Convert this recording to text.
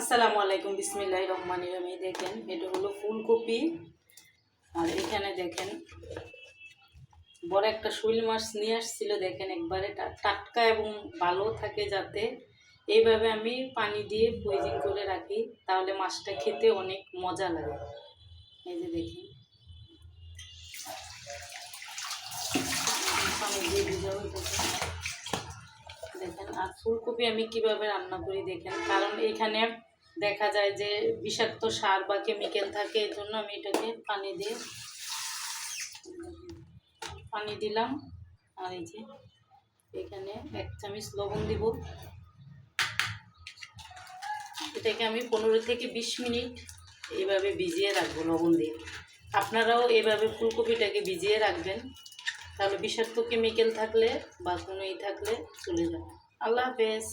আসসালামু আলাইকুম বিসমিল্লাহ রহমান রহমি। দেখেন, এটা হলো ফুলকপি। আর এখানে দেখেন, বড় একটা শৈল মাছ নিয়ে আসছিল, দেখেন একবারে। টাটকা এবং ভালো থাকে যাতে। এইভাবে আমি পানি দিয়ে ফ্রিজিং করে রাখি, তাহলে মাছটা খেতে অনেক মজা লাগে। এই যে দেখেন। দেখেন, আর ফুলকপি আমি কীভাবে রান্না করি, দেখেন। কারণ এখানে দেখা যায় যে বিষাক্ত সার বা কেমিক্যাল থাকে এর জন্য আমি এটাকে পানি দিয়ে পানি দিলাম। আর এই যে এখানে এক চামচ লবণ দিব। এটাকে আমি পনেরো থেকে বিশ মিনিট এইভাবে ভিজিয়ে রাখব লবণ দিয়ে। আপনারাও এভাবে ফুলকপিটাকে ভিজিয়ে রাখবেন, তাহলে বিষাক্ত কেমিক্যাল থাকলে বা কোনো ই থাকলে চলে যাবে। আল্লাহ হাফেজ।